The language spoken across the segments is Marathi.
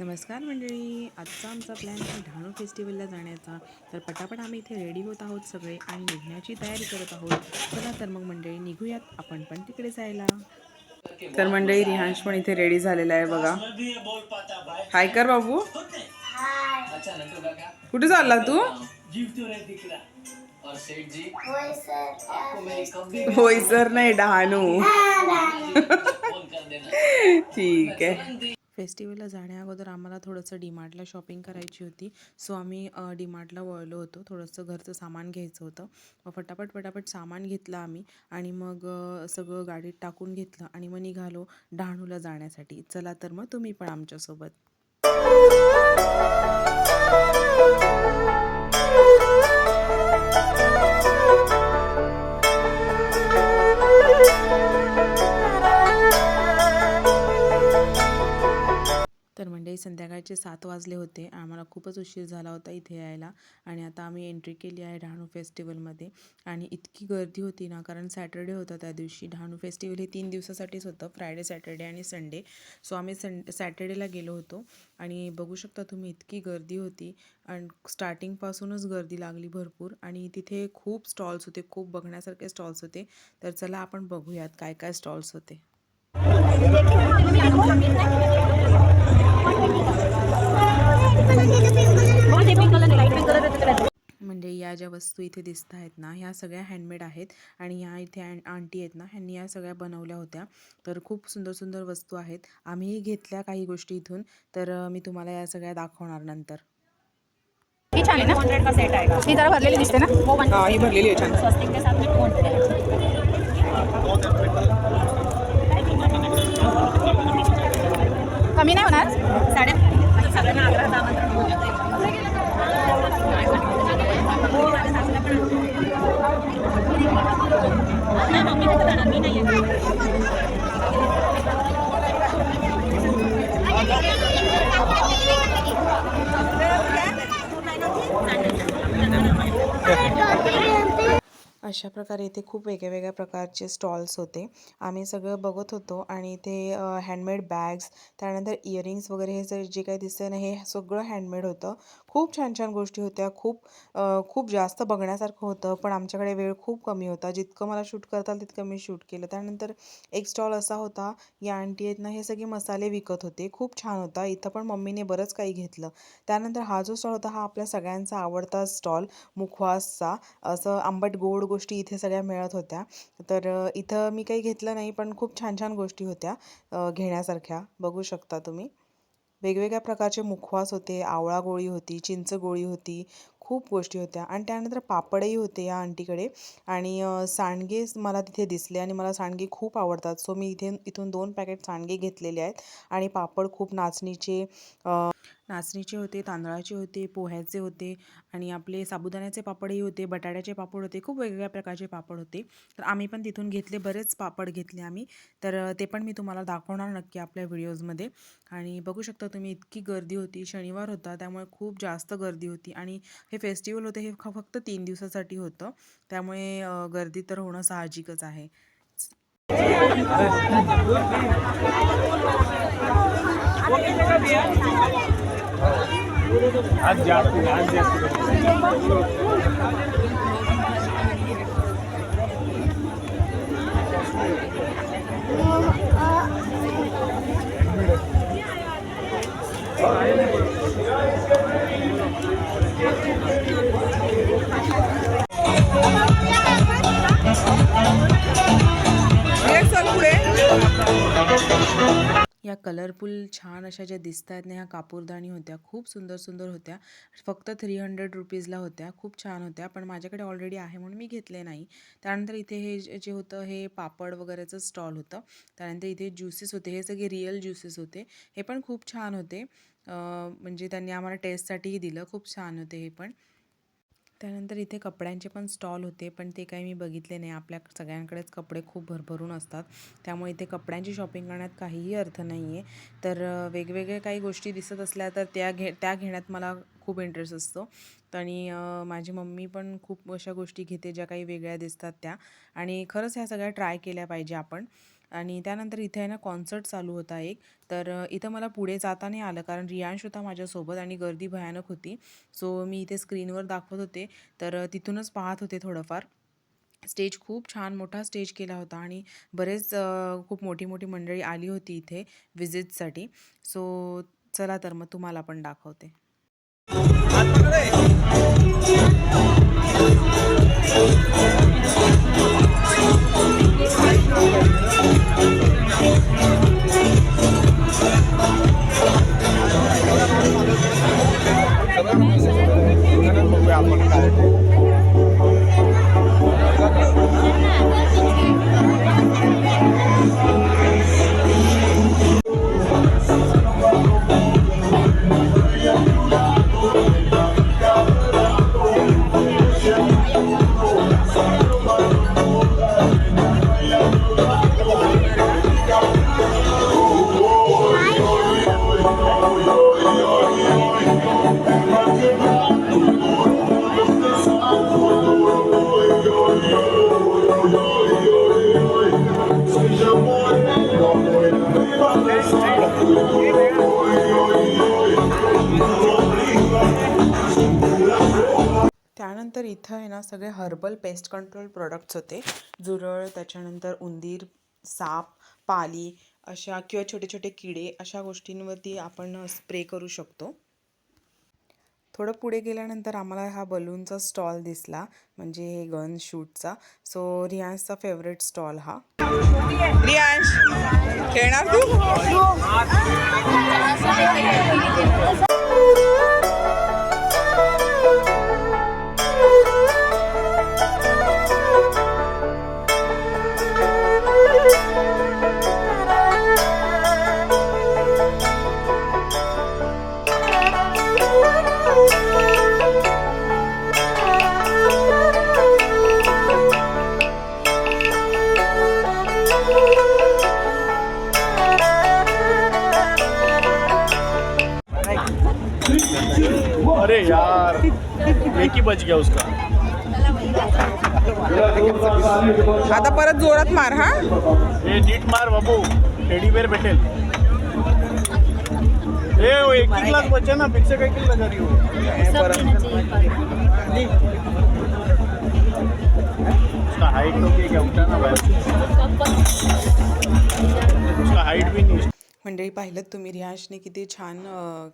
नमस्कार मंडळी. आजचा आमचा प्लॅन आहे डहाणू फेस्टिवलला जाण्याचा. तर पटापट आम्ही इथे रेडी होत आहोत सगळे आणि निघण्याची तयारी करत आहोत. चला तर मग मंडळी निघूयात. आपण पण तिकडे जायला. तर मंडळी रिहांश पण इथे रेडी झालेला आहे बघा. हाय कर बाबू. कुठे चालला तू? होय सर नाही डहाणू. ठीक आहे. फेस्टिवलला जाण्या अगोदर आम्हाला थोडंसं डीमार्टला शॉपिंग करायची होती. सो आम्ही डीमार्टला वळलो होतो. थोडंसं घरचं सामान घ्यायचं होतं. मग फटाफट फटाफट सामान घेतलं आम्ही आणि मग सगळं गाडीत टाकून घेतलं आणि मग निघालो डहाणूला जाण्यासाठी. चला तर मग तुम्ही पण आमच्यासोबत. तर संध्याकाळचे सात वाजले होते. आम्हाला खूपच उशीर झाला होता इथे यायला आणि आता आम्ही एंट्री केली आहे डहाणू फेस्टिवलमध्ये आणि इतकी गर्दी होती ना कारण सॅटर्डे होता त्या दिवशी. डहाणू फेस्टिवल हे तीन दिवसासाठीच होतं फ्रायडे सॅटर्डे आणि संडे सो आम्ही सं सॅटर्डेला गेलो होतो. आणि बघू शकता तुम्ही इतकी गर्दी होती. आणि स्टार्टिंगपासूनच गर्दी लागली भरपूर. आणि तिथे खूप स्टॉल्स होते खूप बघण्यासारखे स्टॉल्स होते. तर चला आपण बघूयात काय काय स्टॉल्स होते. म्हणजे या ज्या वस्तू इथे दिसत आहेत ना ह्या सगळ्या हँडमेड आहेत आणि ह्या इथे आंटी आहेत ना ह्यांनी या सगळ्या बनवल्या होत्या. तर खूप सुंदर सुंदर वस्तू आहेत. आम्हीही घेतल्या काही गोष्टी इथून. तर मी तुम्हाला या सगळ्या दाखवणार नंतर. ही छान आहे ना? ही जरा भरलेली दिसते ना? ही भरलेली आहे छान. कमी नाही होणार. साडे अशा प्रकारे इथे खूप वेगळ्या वेगळ्या प्रकारचे स्टॉल्स होते. आम्ही सगळं बघत होतो आणि इथे हँडमेड बॅग्स त्यानंतर इयरिंग्स वगैरे हे जे जे काही दिसतंय ना हे सगळं हँडमेड होतं. खूप छान छान गोष्टी होत्या. खूप खूप जास्त बघण्यासारखं होतं पण आमच्याकडे वेळ खूप कमी होता. जितकं मला शूट करता आलं तितकं मी शूट केलं. त्यानंतर एक स्टॉल असा होता या आंटी आहेत ना हे सगळे मसाले विकत होते. खूप छान होता. इथं पण मम्मीने बरंच काही घेतलं. त्यानंतर हा जो स्टॉल होता हा आपल्या सगळ्यांचा आवडता स्टॉल मुखवासचा. असं आंबट गोड गोष्टी इथे सगळ्या मिळत होत्या. तर इथं मी काही घेतलं नाही पण खूप छान छान गोष्टी होत्या घेण्यासारख्या. बघू शकता तुम्ही. वेगवेगळ्या प्रकारचे मुखवास होते आवळा गोळी होती चिंच गोळी होती खूप गोष्टी होत्या. आणि त्यानंतर पापडही होते या आंटीकडे. आणि सांडगे मला तिथे दिसले आणि मला सांडगे खूप आवडतात. सो मी इथे इथून दोन पॅकेट सांडगे घेतलेले आहेत. आणि पापड खूप नाचणीचे नाचणीचे होते तांदळाचे होते पोह्याचे होते आणि आपले साबुदाण्याचे पापडही होते बटाट्याचे पापड होते खूप वेगवेगळ्या प्रकारचे पापड होते. तर आम्ही पण तिथून घेतले बरेच पापड घेतले आम्ही. तर ते पण मी तुम्हाला दाखवणार नक्की आपल्या व्हिडिओजमध्ये. आणि बघू शकता तुम्ही इतकी गर्दी होती शनिवार होता त्यामुळे खूप जास्त गर्दी होती. आणि हे फेस्टिवल होते हे फक्त तीन दिवसासाठी होतं. त्यामुळे गर्दी तर होणं साहजिकच आहे. आज जास्त आज जास्त या कलरफुल छान अशा ज्या दिसत आहेत ना ह्या कापूरदाणी होत्या खूप सुंदर सुंदर होत्या. फक्त थ्री हंड्रेड रुपीजला होत्या खूप छान होत्या. पण माझ्याकडे ऑलरेडी आहे म्हणून मी घेतले नाही. त्यानंतर इथे हे जे जे होतं हे पापड वगैरेचं स्टॉल होतं. त्यानंतर इथे ज्युसेस होते हे सगळे रिअल ज्युसेस होते. हे पण खूप छान होते. म्हणजे त्यांनी आम्हाला टेस्टसाठीही दिलं खूप छान होते हे पण. त्यानंतर इथे कपड्यांचे पण स्टॉल होते पण ते काही मी बघितले नाही. आपल्या सगळ्यांकडेच कपडे खूप भरभरून असतात. त्यामुळे इथे कपड्यांची शॉपिंग करण्यात काहीही अर्थ नाही आहे तर वेगवेगळ्या काही गोष्टी दिसत असल्या तर त्या घे त्या घेण्यात मला खूप इंटरेस्ट असतो. आणि माझी मम्मी पण खूप अशा गोष्टी घेते ज्या काही वेगळ्या दिसतात त्या. आणि खरंच ह्या सगळ्या ट्राय केल्या पाहिजे आपण. आणि त्यानंतर इथे आहे ना कॉन्सर्ट चालू होता एक. तर इथं मला पुढे जाता नाही आलं कारण रियांश होता माझ्यासोबत आणि गर्दी भयानक होती. सो मी इथे स्क्रीनवर दाखवत होते. तर तिथूनच पाहत होते थोडंफार. स्टेज खूप छान मोठा स्टेज केला होता आणि बरेच खूप मोठी मोठी मंडळी आली होती इथे विजिटसाठी सो चला तर मग तुम्हाला पण दाखवते. त्यानंतर इथं आहे ना सगळे हर्बल पेस्ट कंट्रोल प्रोडक्ट्स होते. जुरळ त्याच्यानंतर उंदीर साप पाली अशा किंवा छोटे छोटे किडे अशा गोष्टींवरती आपण स्प्रे करू शकतो. थोडं पुढे गेल्यानंतर आम्हाला हा बलूनचा स्टॉल दिसला. म्हणजे हे गन शूटचा. सो रियांशचा फेवरेट स्टॉल हा. रियांश खेळणार तू? एक ही बच गया उसका? आता परत जोरात मार हा? ए नीट मार बाबू. टेडी बेर भेटेल. ए वो एक ही क्लास बचे ना से कई किल लगा रही हो उसका हाइट तो क्या उठा ना भाई उसका हाइट भी नहीं. मंडळी पाहिलं तुम्ही रियांशने किती छान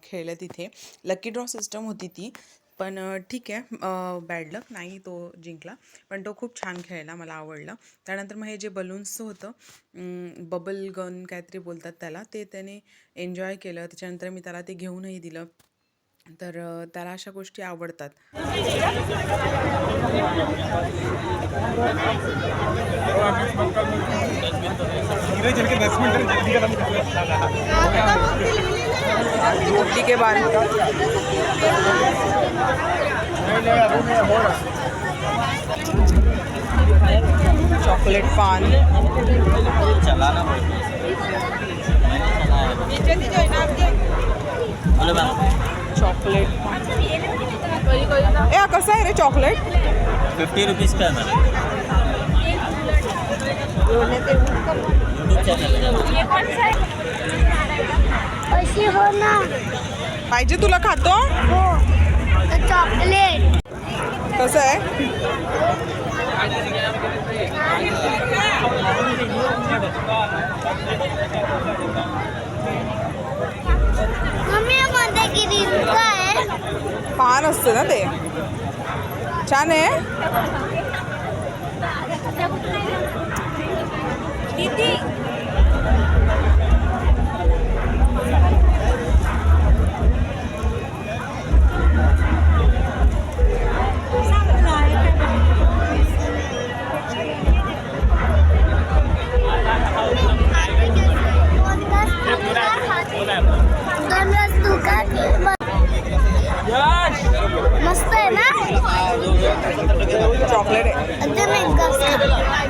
खेळलं तिथे. लकी ड्रॉ सिस्टम होती ती. पण ठीक आहे बॅड लक नाही तो जिंकला पण तो खूप छान खेळला मला आवडला त्यानंतर मग हे जे बलून्सचं होतं बबल गन काहीतरी बोलतात त्याला ते त्याने एन्जॉय केलं त्याच्यानंतर मी त्याला ते घेऊनही दिलं तर त्याला अशा गोष्टी आवडतात गुड्डी के बाद। चॉकलेट पान। चॉकलेट पान। ए हा कसं आहे रे चॉकलेट? फिफ्टी रुपीज़ का है? चैनल है हो ना. पाहिजे तुला खातो? हो. चॉकलेट. कसं आहे? मम्मी मध्ये किती पान असतं ना ते. छान आहे? दोन मस्त आहे ना? चॉकलेट आहे. अजून एक.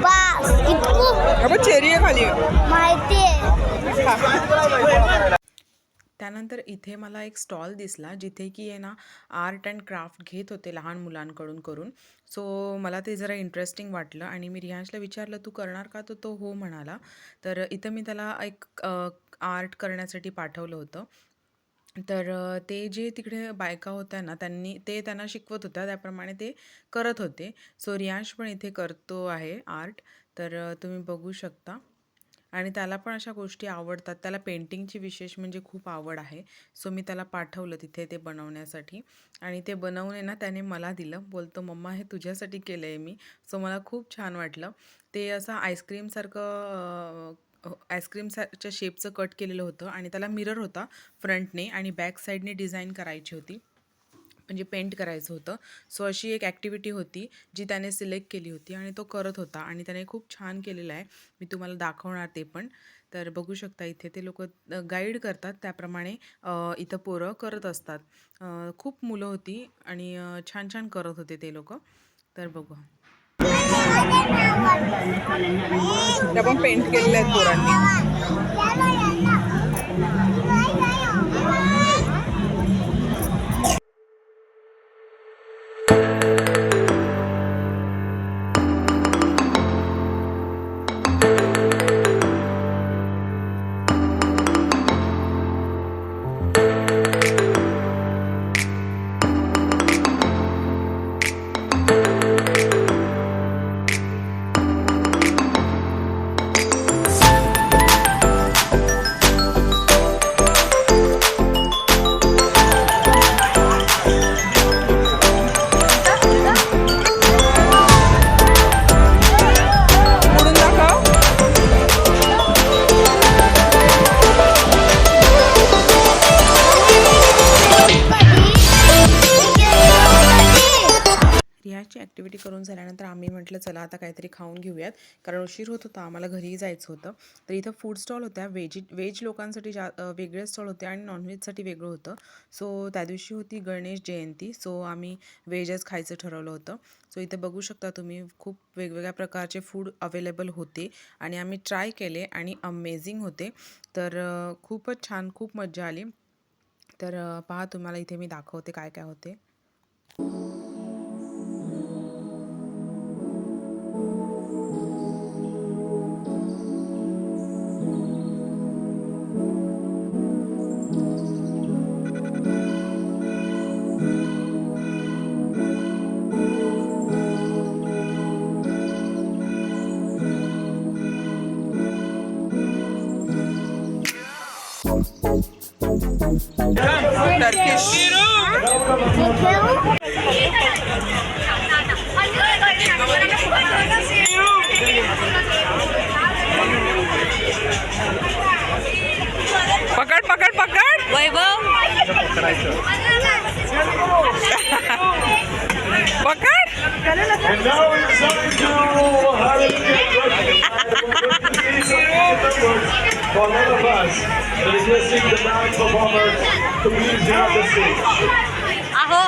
बास इतकं चेरी आहे खाली. माहिती आहे. त्यानंतर इथे मला एक स्टॉल दिसला जिथे की आहे ना आर्ट अँड क्राफ्ट घेत होते लहान मुलांकडून करून. सो मला ते जरा इंटरेस्टिंग वाटलं आणि मी रियांशला विचारलं तू करणार का? तर तो हो म्हणाला. तर इथं मी त्याला एक आर्ट करण्यासाठी पाठवलं होतं. तर ते जे तिकडे बायका होत्या ना त्यांनी ते त्यांना शिकवत होत्या. त्याप्रमाणे ते करत होते. सो रियांश पण इथे करतो आहे आर्ट. तर तुम्ही बघू शकता. आणि त्याला पण अशा गोष्टी आवडतात. त्याला पेंटिंगची विशेष म्हणजे खूप आवड आहे. सो मी त्याला पाठवलं तिथे ते बनवण्यासाठी. आणि ते बनवून आहे ना त्याने मला दिलं. बोलतो मम्मा हे तुझ्यासाठी केलं आहे मी. सो मला खूप छान वाटलं. ते असं आईस्क्रीमसारखं आईस्क्रीमसाच्या शेपचं कट केलेलं होतं आणि त्याला मिरर होता फ्रंटने आणि बॅक साईडने डिझाईन करायची होती. म्हणजे पेंट करायचं होतं. सो अशी एक ॲक्टिव्हिटी होती जी त्याने सिलेक्ट केली होती आणि तो करत होता आणि त्याने खूप छान केलेलं आहे. मी तुम्हाला दाखवणार ते पण. तर बघू शकता इथे ते लोक गाईड करतात. त्याप्रमाणे इथं पोरं करत असतात. खूप मुलं होती आणि छान छान करत होते ते लोक. तर बघू. त्या पण पेंट केलेल्या आहेत पोरांनी. आता काहीतरी खाऊन घेऊयात. कारण उशीर होत होता आम्हाला घरी जायचं होतं. तर इथं फूड स्टॉल होत्या. व्हेजी व्हेज लोकांसाठी जा वेगळे स्टॉल होते आणि नॉनव्हेजसाठी वेगळं होतं. सो त्या दिवशी होती गणेश जयंती. सो आम्ही व्हेजच खायचं ठरवलं होतं. सो इथे बघू शकता तुम्ही खूप वेगवेगळ्या प्रकारचे फूड अवेलेबल होते आणि आम्ही ट्राय केले आणि अमेझिंग होते. तर खूपच छान खूप मजा आली. तर पहा तुम्हाला इथे मी दाखवते काय काय होते. टर्किश पकड पकड पकड वैभव पकड And now it's time to hallelujah. For all of us, requesting the band performers to please have the stage. आहो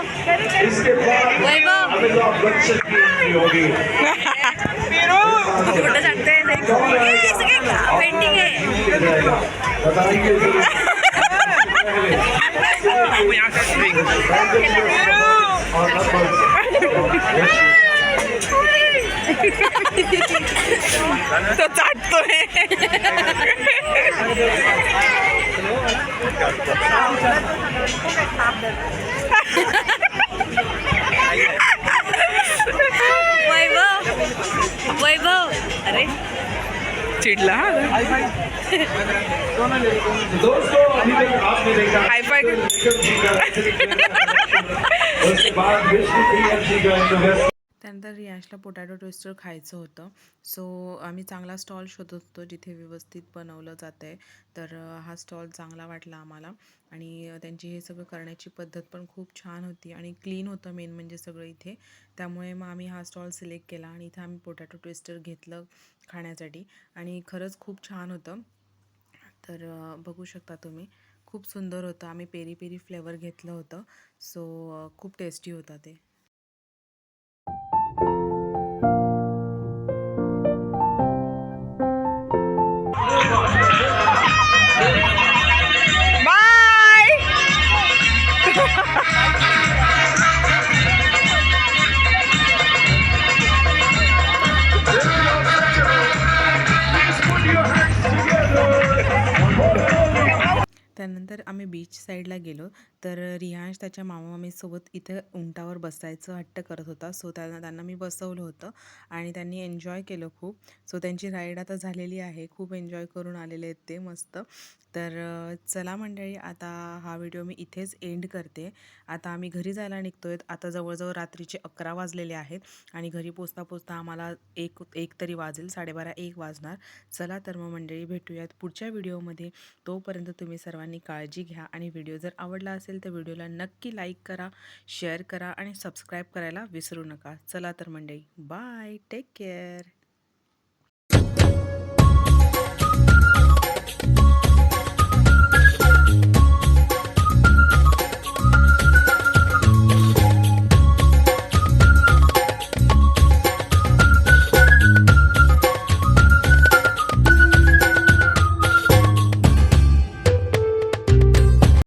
इसके बाद वैभव अमिताभ बच्चन की एंट्री होगी कुठं सांगते कौन आएगा? पेंटिंग आहे किया जाएगा बताएंगे जरूर और numbers. तो चाटतोय वैभव वैभव अरे चिडला दोस्तों अभी तक आपने देखा हाय फाय विक्रम जी का उसके बाद विष्णु प्रिया जी का इंटरव्यू त्यानंतर रियांशला पोटॅटो ट्विस्टर खायचं होतं. सो आम्ही चांगला स्टॉल शोधत होतो जिथे व्यवस्थित बनवलं जातं आहे तर हा स्टॉल चांगला वाटला आम्हाला. आणि त्यांची हे सगळं करण्याची पद्धत पण खूप छान होती आणि क्लीन होतं मेन म्हणजे सगळं इथे. त्यामुळे मग आम्ही हा स्टॉल सिलेक्ट केला आणि इथे आम्ही पोटॅटो ट्विस्टर घेतलं खाण्यासाठी. आणि खरंच खूप छान होतं. तर बघू शकता तुम्ही. खूप सुंदर होतं. आम्ही पेरी पेरी फ्लेवर घेतलं होतं. सो खूप टेस्टी होता ते. त्यानंतर आम्ही बीच साईडला गेलो. तर रियांश त्याच्या मामा मामीसोबत इथं उंटावर बसायचं हट्ट करत होता. सो त्यांना त्यांना मी बसवलं होतं आणि त्यांनी एन्जॉय केलं खूप. सो त्यांची राईड आता झालेली आहे. खूप एन्जॉय करून आलेले आहेत ते मस्त. तर चला मंडळी आता हा व्हिडिओ मी इथेच एंड करते. आता आम्ही घरी जायला निघतो आहेत आता जवळजवळ रात्रीचे अकरा वाजलेले आहेत आणि घरी पोचता पोचता आम्हाला एक एक तरी वाजेल साडेबारा एक वाजणार. चला तर मग मंडळी भेटूयात पुढच्या व्हिडिओमध्ये. तोपर्यंत तुम्ही सर्वांनी काळजी घ्या आणि व्हिडिओ जर आवडला असेल तर व्हिडिओला नक्की लाईक करा शेअर करा आणि सबस्क्राईब करायला विसरू नका. चला तर मंडळी बाय टेक केअर.